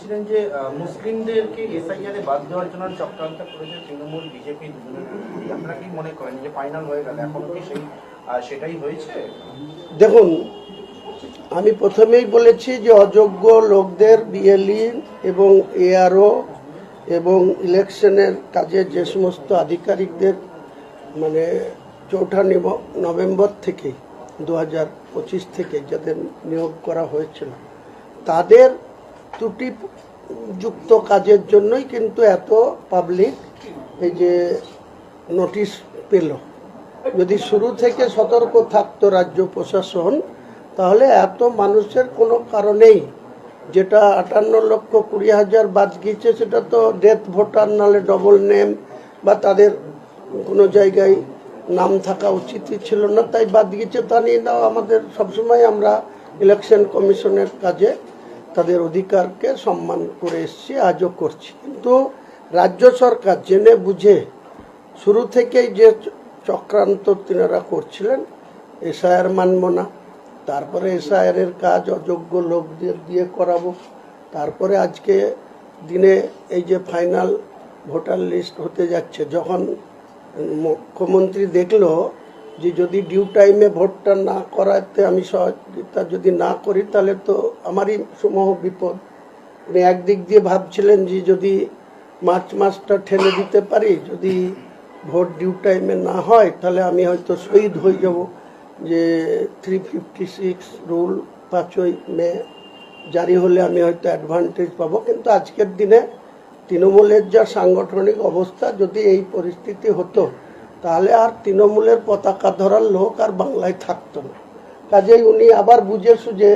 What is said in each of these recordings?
বলছিলেন যে মুসলিমদেরকে এসআইআর বাদ দেওয়ার জন্য চক্রান্ত করেছে তৃণমূল, বিজেপি আপনারা কি মনে করেন যে ফাইনাল হয়ে গেল? এখন কি সেই সেটাই হয়েছে? দেখুন, আমি প্রথমেই বলেছি যে অযোগ্য লোকদের বিএলই এবং এআরও এবং ইলেকশনের কাজে যে সমস্ত আধিকারিকদের মানে চৌঠা নভেম্বর থেকে, দু হাজার পঁচিশ থেকে যাদের নিয়োগ করা হয়েছিল, তাদের ত্রুটিযুক্ত কাজের জন্যই কিন্তু এত পাবলিক এই যে নোটিশ পেল। যদি শুরু থেকে সতর্ক থাকতো রাজ্য প্রশাসন, তাহলে এত মানুষের কোনো কারণেই যেটা আটান্ন লক্ষ কুড়ি হাজার বাদ গিয়েছে, সেটা তো ডেথ ভোটার নালে ডবল নেম বা তাদের কোনো জায়গায় নাম থাকা উচিতই ছিল না, তাই বাদ গিয়েছে তা নিয়ে আমাদের সবসময় আমরা ইলেকশন কমিশনের কাজে তাদের অধিকারকে সম্মান করে এসছি, আজও করছি। কিন্তু রাজ্য সরকার জেনে বুঝে শুরু থেকেই যে চক্রান্ত তিনারা করছিলেন, এসআইআর মানব না। তারপরে এসআইআর এর কাজ অযোগ্য লোকদের দিয়ে করাবো। তারপরে আজকে দিনে এই যে ফাইনাল ভোটার লিস্ট হতে যাচ্ছে, যখন মুখ্যমন্ত্রী দেখল যে যদি ডিউ টাইমে ভোটটা না করাতে আমি সহযোগিতা যদি না করি, তাহলে তো আমারই সমূহ বিপদ। উনি একদিক দিয়ে ভাবছিলেন যে যদি মার্চ মাসটা ঠেলে দিতে পারি, যদি ভোট ডিউ টাইমে না হয়, তাহলে আমি হয়তো শহীদ হয়ে যাব। যে থ্রি ফিফটি সিক্স রুল পাঁচই মে জারি হলে আমি হয়তো অ্যাডভান্টেজ পাবো। কিন্তু আজকের দিনে তৃণমূলের যা সাংগঠনিক অবস্থা, যদি এই পরিস্থিতি হতো তাহলে আর তৃণমূলের পতাকা ধরার লোক আর বাংলায় থাকতো না। কাজেই উনি আবার বুঝে সুঝে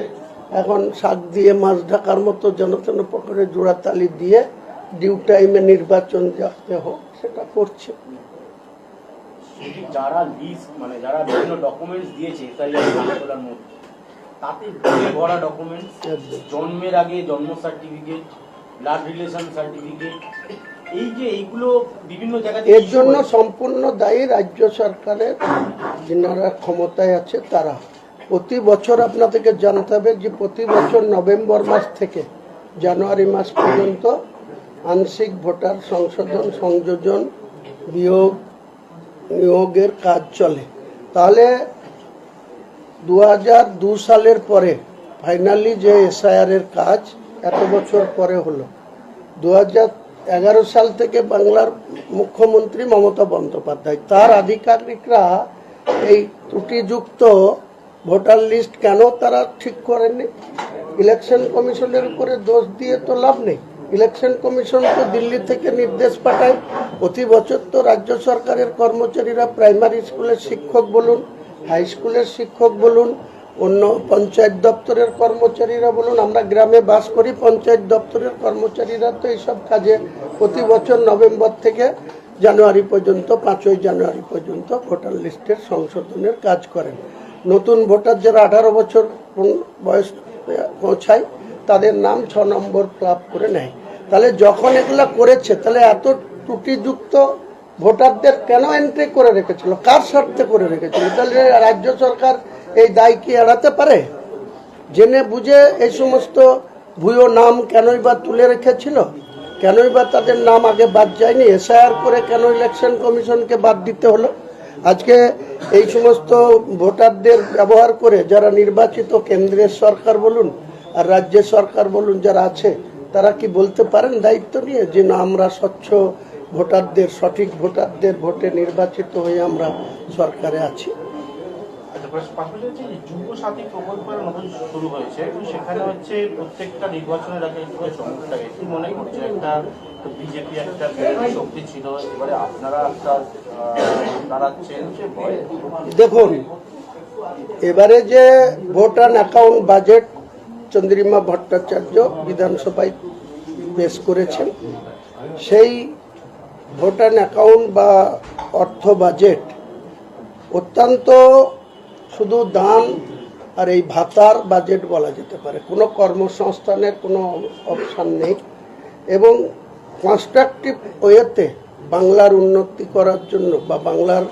এখন শাক দিয়ে মাছ ঢাকার মতো জনতন পকড়ে জোড়াতালি দিয়ে ডিউ টাইমে নির্বাচন যাতে হোক সেটা করছে। যারা লিস্ট মানে যারা বিভিন্ন ডকুমেন্টস দিয়েছে এসআইআর তোলার মধ্যে তাতে ভরা ডকুমেন্টস জন্মের আগে জন্ম সার্টিফিকেট ব্লাড রিলেশন সার্টিফিকেট এই যে এইগুলো বিভিন্ন জায়গাতে এর জন্য সম্পূর্ণ দায়ী রাজ্য সরকারের যারা ক্ষমতায় আছে তারা। প্রতি বছর আপনাদেরকে জানতে হবে যে প্রতি বছর নভেম্বর মাস থেকে জানুয়ারি মাস পর্যন্ত আংশিক ভোটার সংশোধন সংযোজন বিয়োগ নিয়োগের কাজ চলে। তাহলে দু হাজার দু সালের পরে ফাইনালি যে এসআইআর এর কাজ এত বছর পরে হলো। দু হাজার এগারো সাল থেকে বাংলার মুখ্যমন্ত্রী মমতা বন্দ্যোপাধ্যায়। তার আধিকারিকরা এই ত্রুটিযুক্ত ভোটার লিস্ট কেন তারা ঠিক করেনি ইলেকশন কমিশনের উপরে দোষ দিয়ে তো লাভ নেই। ইলেকশন কমিশন তো দিল্লি থেকে নির্দেশ পাঠায়। প্রতি বছর তো রাজ্য সরকারের কর্মচারীরা প্রাইমারি স্কুলের শিক্ষক বলুন, হাই স্কুলের শিক্ষক বলুন অন্য পঞ্চায়েত দপ্তরের কর্মচারীরা বলুন, আমরা গ্রামে বাস করি, পঞ্চায়েত দপ্তরের কর্মচারীরা তো এইসব কাজে প্রতি বছর নভেম্বর থেকে জানুয়ারি পর্যন্ত, পাঁচই জানুয়ারি পর্যন্ত ভোটার লিস্টের সংশোধনের কাজ করেন। নতুন ভোটার যারা আঠারো বছর বয়স পৌঁছায়, তাদের নাম ছ নম্বর ক্লাব করে নেয়। তাহলে যখন এগুলা করেছে, তাহলে এত ত্রুটিযুক্ত ভোটারদের কেন এন্ট্রি করে রেখেছিল? কার স্বার্থে করে রেখেছিল? তাহলে রাজ্য সরকার এই দায় কি এড়াতে পারে? জেনে বুঝে এই সমস্ত ভুয়ো নাম কেনই বা তুলে রেখেছিল? কেনই বা তাদের নাম আগে বাদ যায়নি? এসআইআর করে কেন ইলেকশন কমিশনকে বাদ দিতে হলো? আজকে এই সমস্ত ভোটারদের ব্যবহার করে যারা নির্বাচিত কেন্দ্রের সরকার বলুন আর রাজ্যের সরকার বলুন যারা আছে, তারা কি বলতে পারেন দায়িত্ব নিয়ে যে না, আমরা স্বচ্ছ ভোটারদের, সঠিক ভোটারদের ভোটে নির্বাচিত হয়ে আমরা সরকারে আছি? পাশাপাশি হচ্ছে যুব সাথী প্রকল্পের নতুন শুরু হয়েছে সেখানে হচ্ছে প্রত্যেকটা নির্বাচনের আগে একটু সমস্যা কি মনে করছে? একটা বিজেপি একটা শক্তি ছিল, এবারে আপনারা একটা দাঁড়াচ্ছেন, সে দেখুন, এবারে যে vote and account budget Chandrima Bhattacharya বিধানসভায় পেশ করেছেন, সেই ভোট অ্যান্ড অ্যাকাউন্ট বা অর্থ বাজেট অত্যন্ত শুধু দান আর এই ভাতার বাজেট বলা যেতে পারে। কোনো কর্মসংস্থানের কোনো অপশান নেই। এবং কনস্ট্রাকটিভ ওয়েতে বাংলার উন্নতি করার জন্য বা বাংলার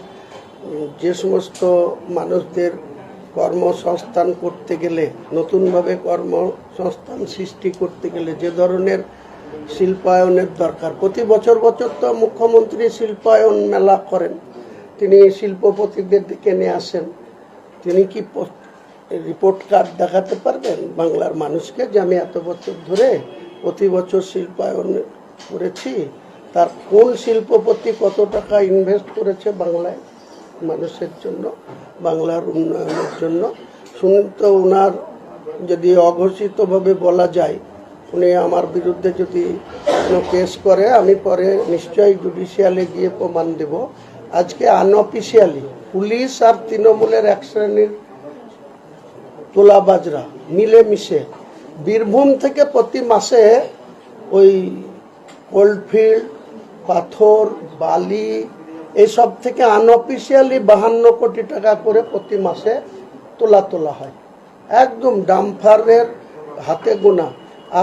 যে সমস্ত মানুষদের কর্মসংস্থান করতে গেলে, নতুনভাবে কর্মসংস্থান সৃষ্টি করতে গেলে যে ধরনের শিল্পায়নের দরকার। প্রতি বছর বছর তো মুখ্যমন্ত্রী শিল্পায়ন মেলা করেন। তিনি শিল্পপতিদের দিকে নিয়ে আসেন। তিনি কি রিপোর্ট কার্ড দেখাতে পারবেন বাংলার মানুষকে যে আমি এত বছর ধরে প্রতি বছর শিল্পায়ন করেছি? তার কোন শিল্পপতি কত টাকা ইনভেস্ট করেছে বাংলায় মানুষের জন্য, বাংলার উন্নয়নের জন্য? শুনুন তো ওনার যদি অঘোষিতভাবে বলা যায়, উনি আমার বিরুদ্ধে যদি কোনো কেস করে, আমি পরে নিশ্চয়ই জুডিশিয়ালে গিয়ে প্রমাণ দেব। আজকে আনঅফিসিয়ালি পুলিশ আর তৃণমূলের এক শ্রেণির তোলাবাজরা মিলেমিশে বীরভূম থেকে প্রতি মাসে ওই কোল্ডফিল্ড পাথর, বালি এইসব থেকে আনঅফিসিয়ালি বাহান্ন কোটি টাকা করে প্রতি মাসে তোলা তোলা হয়। একদম ডাম্পারের হাতে গোনা।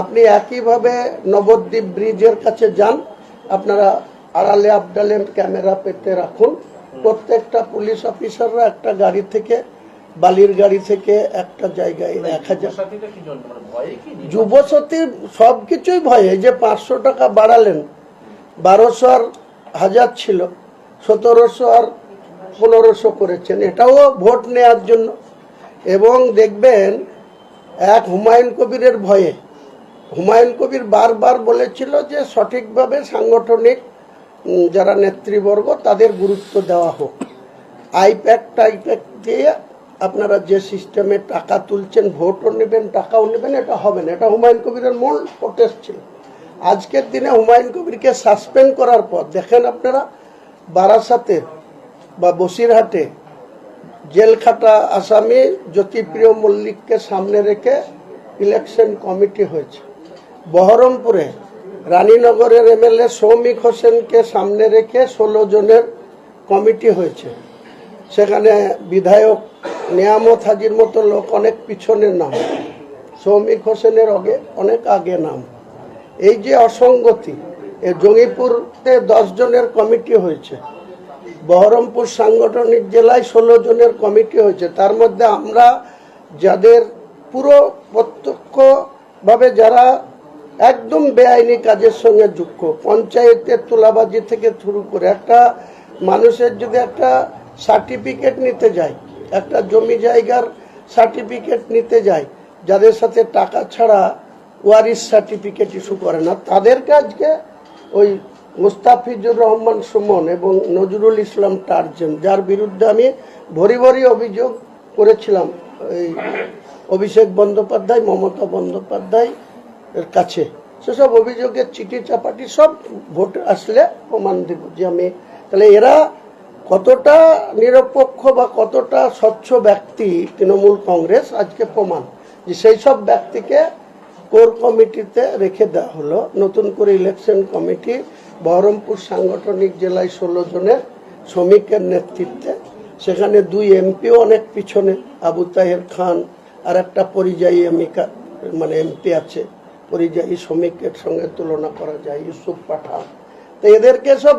আপনি একইভাবে নবদ্বীপ ব্রিজের কাছে যান, আপনারা আড়ালে আবডালে ক্যামেরা পেতে রাখুন। প্রত্যেকটা পুলিশ অফিসাররা একটা গাড়ি থেকে বালির গাড়ি থেকে একটা জায়গায় এক হাজার সাথীটা কি জন্য মানে ভয়ে সব কিছুই যে পাঁচশো টাকা বাড়ালেন বারোশো আর হাজার ছিল সতেরোশো আর পনেরোশো করেছেন। এটাও ভোট নেওয়ার জন্য। এবং দেখবেন এক হুমায়ুন কবিরের ভয়ে। হুমায়ুন কবির বারবার বলেছিল যে সঠিকভাবে সাংগঠনিক যারা নেতৃবর্গ, তাদের গুরুত্ব দেওয়া হোক। আইপ্যাক টাইপ্যাক দিয়ে আপনারা যে সিস্টেমে টাকা তুলছেন, ভোটও নেবেন, টাকাও নেবেন, এটা হবে না। এটা হুমায়ুন কবিরের মূল প্রোটেস্ট ছিল। আজকের দিনে হুমায়ুন কবিরকে সাসপেন্ড করার পর, দেখেন আপনারা, বারাসাতে বা বসিরহাটে জেল খাটা আসামি জ্যোতিপ্রিয় মল্লিককে সামনে রেখে ইলেকশন কমিটি হয়েছে। বহরমপুরে রানীনগরের এমএলএ সৌমিক হোসেনকে সামনে রেখে ষোলো জনের কমিটি হয়েছে। সেখানে বিধায়ক নিয়ামত হাজির মতো লোক অনেক পিছনের নাম। সৌমিক হোসেনের আগে অনেক আগে নাম। এই যে অসঙ্গতি, এ জঙ্গিপুরতে দশ জনের কমিটি হয়েছে। বহরমপুর সাংগঠনিক জেলায় ষোলো জনের কমিটি হয়েছে। তার মধ্যে আমরা যাদের পুরো প্রত্যক্ষভাবে যারা একদম বেআইনি কাজের সঙ্গে যুক্ত। পঞ্চায়েতের তোলাবাজি থেকে শুরু করে একটা মানুষের যদি একটা সার্টিফিকেট নিতে যায়, একটা জমি জায়গার সার্টিফিকেট নিতে যায়, যাদের সাথে টাকা ছাড়া ওয়ারিস সার্টিফিকেট ইস্যু করে না। তাদের কাজকে ওই মুস্তাফিজুর রহমান সুমন এবং নজরুল ইসলাম টার্জেন, যার বিরুদ্ধে আমি ভরি ভরি অভিযোগ করেছিলাম, এই অভিষেক বন্দ্যোপাধ্যায়, মমতা বন্দ্যোপাধ্যায় এর কাছে। সেসব অভিযোগের চিঠি চাপাটি সব ভোট আসলে প্রমাণ দেব যে আমি তাহলে এরা কতটা নিরপেক্ষ বা কতটা স্বচ্ছ ব্যক্তি তৃণমূল কংগ্রেস আজকে প্রমাণ। যে সেই সব ব্যক্তিকে কোর কমিটিতে রেখে দেওয়া হলো। নতুন করে ইলেকশন কমিটি বহরমপুর সাংগঠনিক জেলায় ষোলো জনের শ্রমিকের নেতৃত্বে। সেখানে দুই এমপিও অনেক পিছনে। আবু তাহের খান আর একটা পরিযায়ী এমিকা মানে এমপি আছে। পরিযায়ী শ্রমিকের সঙ্গে তুলনা করা যায়, ইউসুফ পাঠান। তো এদেরকে সব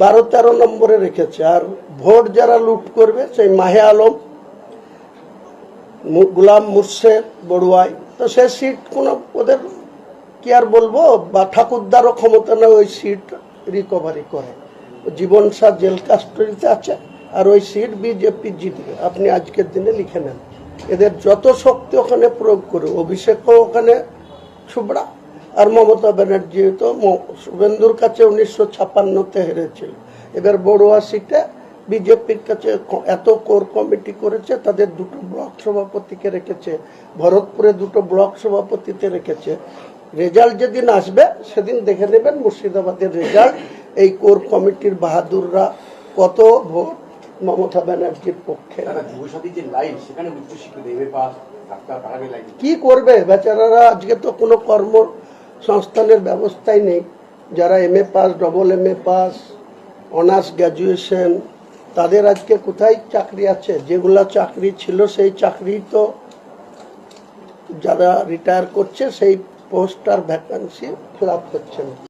বারো তেরো নম্বরে রেখেছে। আর ভোট যারা লুট করবে, সেই মাহে আলম গুলাম মুর্শেদ বড়ুয়াই। তো সে সিট কোনো ওদের কি আর বলব? বা ঠাকুরদারও ক্ষমতা না ওই সিট রিকভারি করে। জীবন শাহ জেল কাস্টডিতে আছে, আর ওই সিট বিজেপি জিতবে। আপনি আজকের দিনে লিখে নেন। এদের যত শক্তি ওখানে প্রয়োগ করে অভিষেকও ওখানে ছুবড়া আর মমতা ব্যানার্জি তো শুভেন্দুর কাছে উনিশশো ছাপান্নতে হেরেছিল এবার বড়ুয়া সিটে বিজেপির কাছে এত কোর কমিটি করেছে, তাদের দুটো ব্লক সভাপতিকে রেখেছে, ভরতপুরে দুটো ব্লক সভাপতিতে রেখেছে। রেজাল্ট যেদিন আসবে, সেদিন দেখে নেবেন মুর্শিদাবাদের রেজাল্ট। এই কোর কমিটির বাহাদুররা কত ভোট মমতা ব্যানার্জির পক্ষে? কি করবে? বেচারারা আজকে তো কোনো কর্ম সংস্থানের ব্যবস্থাই নেই। যারা M A pass double M A pass honours graduation তাদের আজকে কোথায় চাকরি আছে? যেগুলো চাকরি ছিল, সেই চাকরি তো যারা রিটায়ার করছে, সেই পোস্ট আর ভ্যাকান্সি ফিল আপ হচ্ছে না।